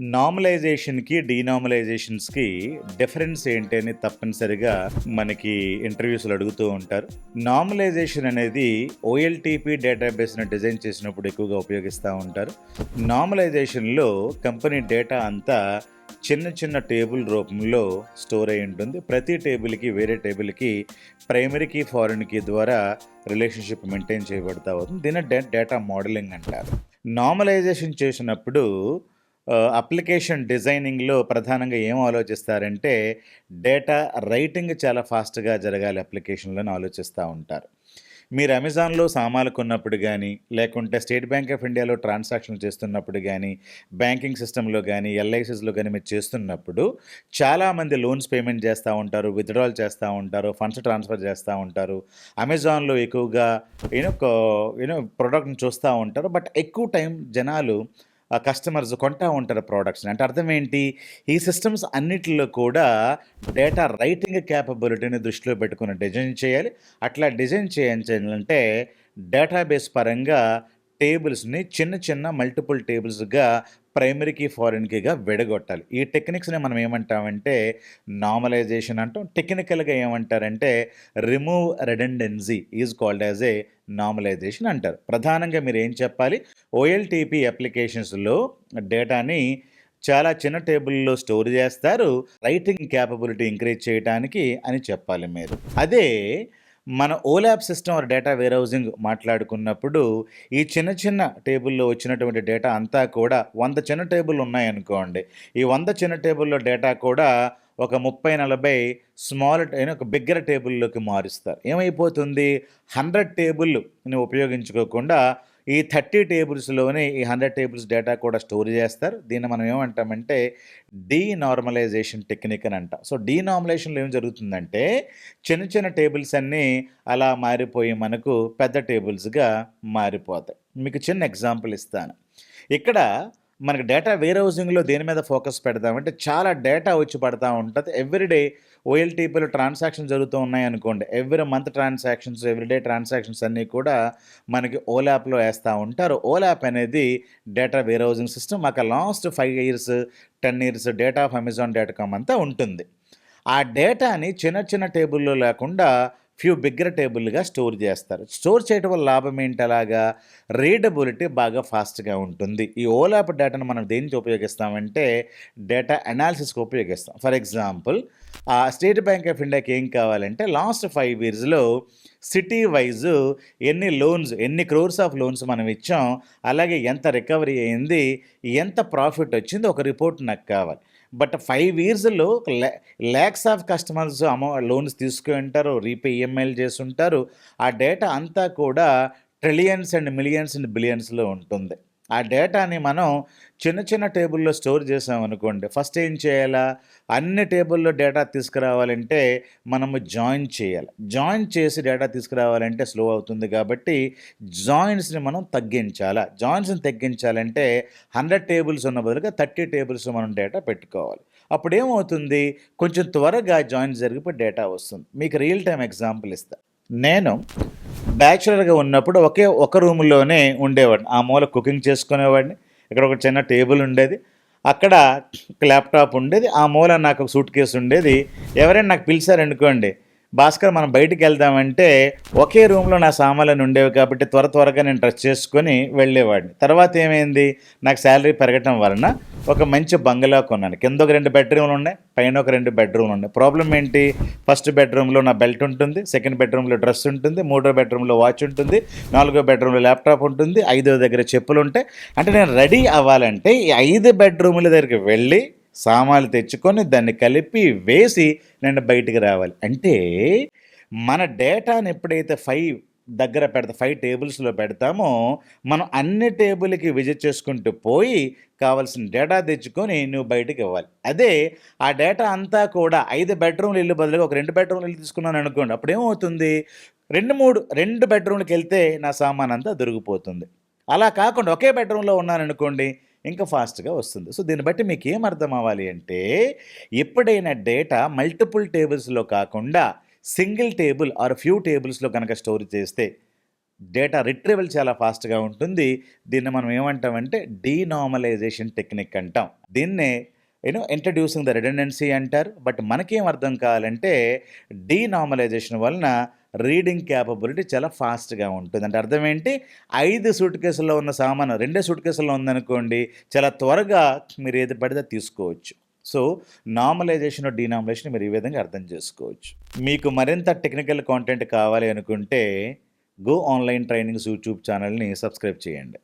నార్మలైజేషన్కి డీనార్మలైజేషన్స్కి difference ఏంటి అని తప్పనిసరిగా మనకి ఇంటర్వ్యూస్లో అడుగుతూ ఉంటారు. నార్మలైజేషన్ అనేది ఓఎల్టీపీ డేటాబేస్ని డిజైన్ చేసినప్పుడు ఎక్కువగా ఉపయోగిస్తూ ఉంటారు. నార్మలైజేషన్లో కంపెనీ డేటా అంతా చిన్న చిన్న టేబుల్ రూపంలో స్టోర్ అయి ఉంటుంది. ప్రతి టేబుల్కి వేరే టేబుల్కి ప్రైమరీకి ఫారెన్కి ద్వారా రిలేషన్షిప్ మెయింటైన్ చేయబడతా అవుతుంది దీన్ని డేటా మోడలింగ్ అంటారు. నార్మలైజేషన్ చేసినప్పుడు అప్లికేషన్ డిజైనింగ్లో ప్రధానంగా ఏం ఆలోచిస్తారంటే డేటా రైటింగ్ చాలా ఫాస్ట్గా జరగాలి అప్లికేషన్లను ఆలోచిస్తూ ఉంటారు. మీరు అమెజాన్లో సామాన్లు కొన్నప్పుడు కానీ లేకుంటే స్టేట్ బ్యాంక్ ఆఫ్ ఇండియాలో ట్రాన్సాక్షన్ చేస్తున్నప్పుడు కానీ బ్యాంకింగ్ సిస్టంలో కానీ ఎల్ఐసిస్లో కానీ మీరు చేస్తున్నప్పుడు చాలామంది లోన్స్ పేమెంట్ చేస్తూ ఉంటారు విత్డ్రాల్ చేస్తూ ఉంటారు ఫండ్స్ ట్రాన్స్ఫర్ చేస్తూ ఉంటారు. అమెజాన్లో ఎక్కువగా యూనో యూనో ప్రోడక్ట్ని చూస్తూ ఉంటారు. బట్ ఎక్కువ టైం జనాలు కస్టమర్స్ కొంటా ఉంటారు ప్రోడక్ట్స్ని అంటే అర్థం ఏంటి? ఈ సిస్టమ్స్ అన్నిటిలో కూడా డేటా రైటింగ్ క్యాపబిలిటీని దృష్టిలో పెట్టుకుని డిజైన్ చేయాలి. అట్లా డిజైన్ చేయాలంటే డేటాబేస్ పరంగా టేబుల్స్ని చిన్న చిన్న మల్టిపుల్ టేబుల్స్గా ప్రైమరీకి ఫారిన్కిగా విడగొట్టాలి. ఈ టెక్నిక్స్ని మనం ఏమంటామంటే నార్మలైజేషన్ అంటాం. టెక్నికల్గా ఏమంటారంటే remove redundancy is called as a normalisation అంటారు. ప్రధానంగా మీరు ఏం చెప్పాలి? ఓఎల్టీపీ అప్లికేషన్స్లో డేటాని చాలా చిన్న టేబుల్లో స్టోర్ చేస్తారు. రైటింగ్ క్యాపబిలిటీ ఇంక్రీజ్ చేయడానికి అని చెప్పాలి మీరు. అదే మన OLAP system or data warehousing మాట్లాడుకున్నప్పుడు ఈ చిన్న చిన్న టేబుల్లో వచ్చినటువంటి డేటా అంతా కూడా వంద చిన్న టేబుల్ ఉన్నాయనుకోండి. ఈ వంద చిన్న టేబుల్లో డేటా కూడా ఒక ముప్పై నలభై స్మాల్ ఒక బిగ్గర టేబుల్లోకి మారుస్తారు. ఏమైపోతుంది? హండ్రెడ్ టేబుల్ని ఉపయోగించుకోకుండా ఈ థర్టీ టేబుల్స్లోనే ఈ హండ్రెడ్ టేబుల్స్ డేటా కూడా స్టోర్ చేస్తారు. దీన్ని మనం ఏమంటామంటే డీనార్మలైజేషన్ టెక్నిక్ అని అంటాం. సో డీనార్మలైజేషన్లో ఏం జరుగుతుందంటే చిన్న చిన్న టేబుల్స్ అన్నీ అలా మారిపోయి మనకు పెద్ద టేబుల్స్గా మారిపోతాయి. మీకు చిన్న ఎగ్జాంపుల్ ఇస్తాను. ఇక్కడ మనకి డేటా వేర్ హౌసింగ్లో దేని మీద ఫోకస్ పెడతామంటే చాలా డేటా వచ్చి పడతా ఉంటుంది. ఎవ్రీడే ఓఎల్టీపీలో ట్రాన్సాక్షన్ జరుగుతూ ఉన్నాయి అనుకోండి. Every month transactions everyday transactions అన్నీ కూడా మనకి ఓలాప్లో వేస్తూ ఉంటారు. ఓలాప్ అనేది డేటా వేర్ హౌసింగ్ సిస్టమ్ మాకు last five years ten years data of Amazon dot com అంతా ఉంటుంది. ఆ డేటాని చిన్న చిన్న టేబుల్లో లేకుండా ఫ్యూ బిగ్గర టేబుల్గా స్టోర్ చేస్తారు. స్టోర్ చేయడం వల్ల లాభం ఏంటి అలాగా? రీడబిలిటీ బాగా ఫాస్ట్గా ఉంటుంది. ఈ ఓలాప్ డేటాను మనం దేనికి ఉపయోగిస్తామంటే డేటా అనాలిసిస్కి ఉపయోగిస్తాం. ఫర్ ఎగ్జాంపుల్ ఆ స్టేట్ బ్యాంక్ ఆఫ్ ఇండియాకి ఏం కావాలంటే లాస్ట్ ఫైవ్ ఇయర్స్లో సిటీ వైజ్ ఎన్ని లోన్స్ ఎన్ని క్రోర్స్ ఆఫ్ లోన్స్ మనం ఇచ్చాం అలాగే ఎంత రికవరీ అయింది ఎంత ప్రాఫిట్ వచ్చింది ఒక రిపోర్ట్ నాకు కావాలి. బట్ ఫైవ్ ఇయర్స్లో ల్యాక్స్ ఆఫ్ కస్టమర్స్ అమౌ లోన్స్ తీసుకుని ఉంటారు రీపే ఈఎంఐలు చేసి ఉంటారు ఆ డేటా అంతా కూడా ట్రిలియన్స్ అండ్ మిలియన్స్ అండ్ బిలియన్స్లో ఉంటుంది. ఆ డేటాని మనం చిన్న చిన్న టేబుల్లో స్టోర్ చేసామనుకోండి ఫస్ట్ ఏం చేయాలా? అన్ని టేబుల్లో డేటా తీసుకురావాలంటే మనము జాయిన్ చేయాలి. జాయిన్ చేసి డేటా తీసుకురావాలంటే స్లో అవుతుంది కాబట్టి జాయిన్స్ని మనం తగ్గించాలా? జాయిన్స్ని తగ్గించాలంటే హండ్రెడ్ టేబుల్స్ ఉన్న బదులుగా థర్టీ టేబుల్స్ మనం డేటా పెట్టుకోవాలి. అప్పుడు ఏమవుతుంది కొంచెం త్వరగా జాయిన్ జరిగిపోయి డేటా వస్తుంది. మీకు రియల్ టైం ఎగ్జాంపుల్ ఇస్తా. నేను బ్యాచులర్గా ఉన్నప్పుడు ఒకే ఒక రూమ్లోనే ఉండేవాడిని. ఆ మూల కుకింగ్ చేసుకునేవాడిని. ఇక్కడ ఒక చిన్న టేబుల్ ఉండేది. అక్కడ ల్యాప్టాప్ ఉండేది. ఆ మూల నాకు ఒక సూట్ కేసు ఉండేది. ఎవరైనా నాకు పిలిచారనుకోండి భాస్కర్ మనం బయటికి వెళ్దామంటే ఒకే రూమ్లో నా సామాన్లు ఉండేవి కాబట్టి త్వర త్వరగా నేను డ్రెస్ చేసుకొని వెళ్ళేవాడిని. తర్వాత ఏమైంది? నాకు శాలరీ పెరగటం వలన ఒక మంచి బంగ్లా కొన్నాను. కింద ఒక రెండు బెడ్రూమ్లు ఉన్నాయి పైన ఒక రెండు బెడ్రూమ్లు ఉన్నాయి. ప్రాబ్లం ఏంటి? ఫస్ట్ బెడ్రూమ్లో నా బెల్ట్ ఉంటుంది సెకండ్ బెడ్రూమ్లో డ్రెస్ ఉంటుంది మూడో బెడ్రూమ్లో వాచ్ ఉంటుంది నాలుగో బెడ్రూమ్లో ల్యాప్టాప్ ఉంటుంది ఐదో దగ్గర చెప్పులు ఉంటాయి. అంటే నేను రెడీ అవ్వాలంటే ఈ ఐదు బెడ్రూముల దగ్గరికి వెళ్ళి సామాన్లు తెచ్చుకొని దాన్ని కలిపి వేసి నేను బయటికి రావాలి. అంటే మన డేటాని ఎప్పుడైతే ఫైవ్ దగ్గర పెడతా ఫైవ్ టేబుల్స్లో పెడతామో మనం అన్ని టేబుల్కి విజిట్ చేసుకుంటూ పోయి కావాల్సిన డేటా తెచ్చుకొని నువ్వు బయటికి ఇవ్వాలి. అదే ఆ డేటా అంతా కూడా ఐదు బెడ్రూమ్లు ఇల్లు బదులుగా ఒక రెండు బెడ్రూమ్లు ఇల్లు తీసుకున్నాను అనుకోండి అప్పుడు ఏమవుతుంది? రెండు మూడు రెండు బెడ్రూమ్లకి వెళ్తే నా సామాన్ అంతా దొరికిపోతుంది. అలా కాకుండా ఒకే బెడ్రూమ్లో ఉన్నాను అనుకోండి ఇంకా ఫాస్ట్గా వస్తుంది. సో దీన్ని బట్టి మీకు ఏం అర్థం అవ్వాలి అంటే ఎప్పుడైనా డేటా మల్టిపుల్ టేబుల్స్లో కాకుండా సింగిల్ టేబుల్ ఆర్ ఫ్యూ టేబుల్స్లో కనుక స్టోర్ చేస్తే డేటా రిట్రీవల్ చాలా ఫాస్ట్గా ఉంటుంది. దీన్ని మనం ఏమంటామంటే డీనార్మలైజేషన్ టెక్నిక్ అంటాం. దీన్నే you know introducing the redundancy అంటారు. బట్ మనకేం అర్థం కావాలంటే డీనార్మలైజేషన్ వలన రీడింగ్ క్యాపబిలిటీ చాలా ఫాస్ట్గా ఉంటుంది. అంటే అర్థం ఏంటి? ఐదు సూట్ కేసుల్లో ఉన్న సామాను రెండే సూట్ కేసుల్లో ఉందనుకోండి చాలా త్వరగా మీరు ఏది పడితే తీసుకోవచ్చు. సో నార్మలైజేషన్ డీనార్మలైజేషన్ మీరు ఈ విధంగా అర్థం చేసుకోవచ్చు. మీకు మరింత టెక్నికల్ కాంటెంట్ కావాలి అనుకుంటే గో ఆన్లైన్ ట్రైనింగ్స్ యూట్యూబ్ ఛానల్ని సబ్స్క్రైబ్ చేయండి.